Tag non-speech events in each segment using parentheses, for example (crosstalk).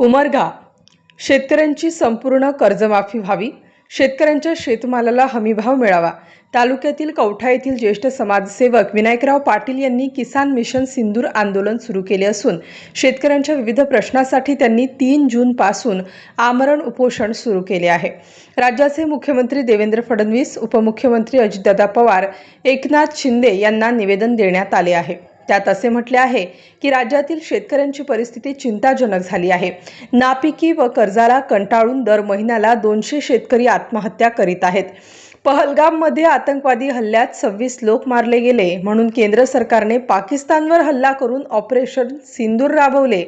उमरगा शेतकऱ्यांची संपूर्ण कर्जमाफी व्हावी. शेतकऱ्यांच्या शेतमालाला हमीभाव मिळावा. तालुक्यातील कवठा येथील ज्येष्ठ समाजसेवक विनायकराव पाटील यांनी किसान मिशन सिंदूर आंदोलन सुरू केले असून शेतकऱ्यांच्या विविध प्रश्नासाठी त्यांनी तीन जूनपासून आमरण उपोषण सुरू केले आहे. राज्याचे मुख्यमंत्री देवेंद्र फडणवीस उपमुख्यमंत्री अजितदादा पवार एकनाथ शिंदे यांना निवेदन देण्यात आले आहे. त्यात असे म्हटले आहे की राज्यातील शेतकऱ्यांची परिस्थिती चिंताजनक झाली आहे. नापिकी व कर्जाला कंटाळून दर महिन्याला दोनशे शेतकरी आत्महत्या करीत आहेत. पहलगाममध्ये आतंकवादी हल्ल्यात सव्वीस लोक मारले गेले म्हणून केंद्र सरकारने पाकिस्तानवर हल्ला करून ऑपरेशन सिंदूर राबवले.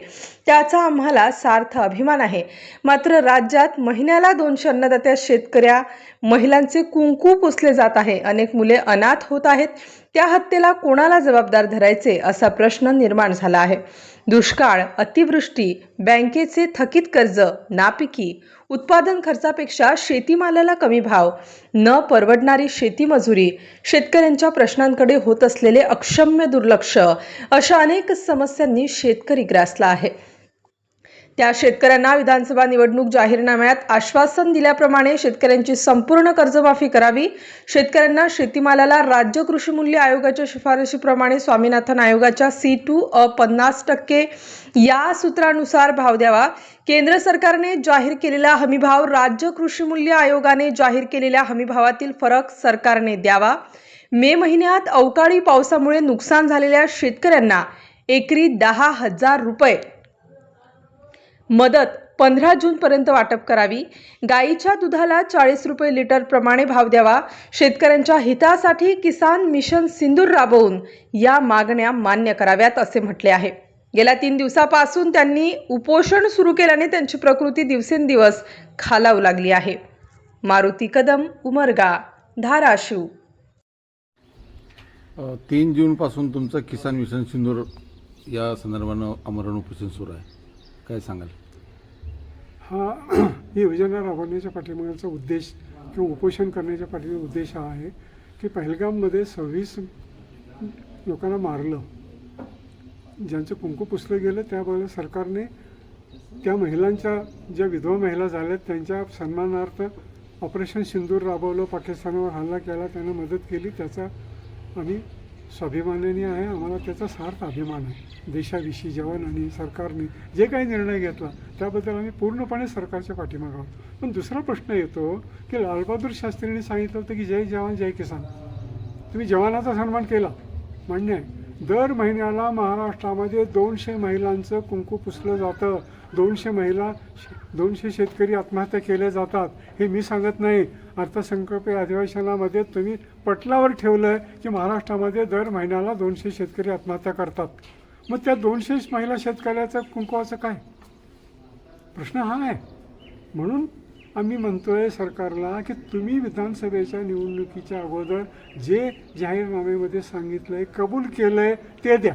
त्याचा आम्हाला सार्थ अभिमान आहे. मात्र राज्यात महिन्याला दोनशे अन्नदात्या शेतकऱ्या महिलांचे कुंकू पुसले जात आहे. अनेक मुले अनाथ होत आहेत. त्या हत्येला कोणाला जबाबदार धरायचे असा प्रश्न निर्माण झाला आहे. दुष्काळ अतिवृष्टी बँकेचे थकीत कर्ज नापिकी उत्पादन खर्चापेक्षा शेतीमालाला कमी भाव न परवडणारी शेतीमजुरी शेतकऱ्यांच्या प्रश्नांकडे होत असलेले अक्षम्य दुर्लक्ष अशा अनेक समस्यांनी शेतकरी ग्रासला आहे. त्या शेतकऱ्यांना विधानसभा निवडणूक जाहीरनाम्यात आश्वासन दिल्याप्रमाणे शेतकऱ्यांची संपूर्ण कर्जमाफी करावी. शेतकऱ्यांना शेतीमालाला राज्य कृषी मूल्य आयोगाच्या शिफारशीप्रमाणे स्वामीनाथन आयोगाच्या सी टू अ पन्नास टक्के या सूत्रानुसार भाव द्यावा. केंद्र सरकारने जाहीर केलेला हमीभाव राज्य कृषी मूल्य आयोगाने जाहीर केलेल्या हमीभावातील फरक सरकारने द्यावा. मे महिन्यात अवकाळी पावसामुळे नुकसान झालेल्या शेतकऱ्यांना एकरी दहा हजार रुपये मदत पंधरा जूनपर्यंत वाटप करावी. गाईच्या दुधाला चाळीस रुपये लिटर प्रमाणे भाव द्यावा. शेतकऱ्यांच्या हितासाठी किसान मिशन सिंदूर राबवून या मागण्या मान्य कराव्यात असे म्हटले आहे. गेल्या तीन दिवसापासून त्यांनी उपोषण सुरू केल्याने त्यांची प्रकृती दिवसेंदिवस खालावू लागली आहे. मारुती कदम उमरगा धाराशिव. तीन जूनपासून तुमचं किसान मिशन सिंदूर या संदर्भानं आमरण उपोषण सुरू आहे. काय सांगाल? हा (clears throat) ही योजना राबवण्याच्या पाठीमागचा उद्देश किंवा उपोषण करण्याच्या पाठीमागचा उद्देश हा आहे की पहलगाममध्ये सव्वीस लोकांना मारलं. ज्यांचं कुंकू पुसलं गेलं त्यामुळे सरकारने त्या महिलांच्या ज्या विधवा महिला झाल्यात त्यांच्या सन्मानार्थ ऑपरेशन सिंदूर राबवलं पाकिस्तानावर हल्ला केला त्यांना मदत केली त्याचा आम्ही स्वाभिमानाने आहे आम्हाला त्याचा सार्थ अभिमान आहे. देशाविषयी जवानांनी सरकारने जे काही निर्णय घेतला त्याबद्दल आम्ही पूर्णपणे सरकारच्या पाठीमागं आहोत. पण दुसरा प्रश्न येतो की लालबहादूर शास्त्रींनी सांगितलं होतं की जय जवान जय किसान. तुम्ही जवानाचा सन्मान केला. मान्य आहे. दर महिन्याला महाराष्ट्रामध्ये दोनशे महिलांचं कुंकू पुसलं जातं. दोनशे महिला दोनशे शेतकरी आत्महत्या केल्या जातात. हे मी सांगत नाही. अर्थसंकल्पीय अधिवेशनामध्ये तुम्ही पटलावर ठेवलं आहे की महाराष्ट्रामध्ये दर महिन्याला दोनशे शेतकरी आत्महत्या करतात. मग त्या दोनशे महिला शेतकऱ्याचं कुंकवाचं काय? प्रश्न हा आहे. म्हणून आम्ही म्हणतो आहे सरकारला की तुम्ही विधानसभेच्या निवडणुकीच्या अगोदर जे जाहीरनाम्यामध्ये आहे कबूल केलं आहे ते द्या.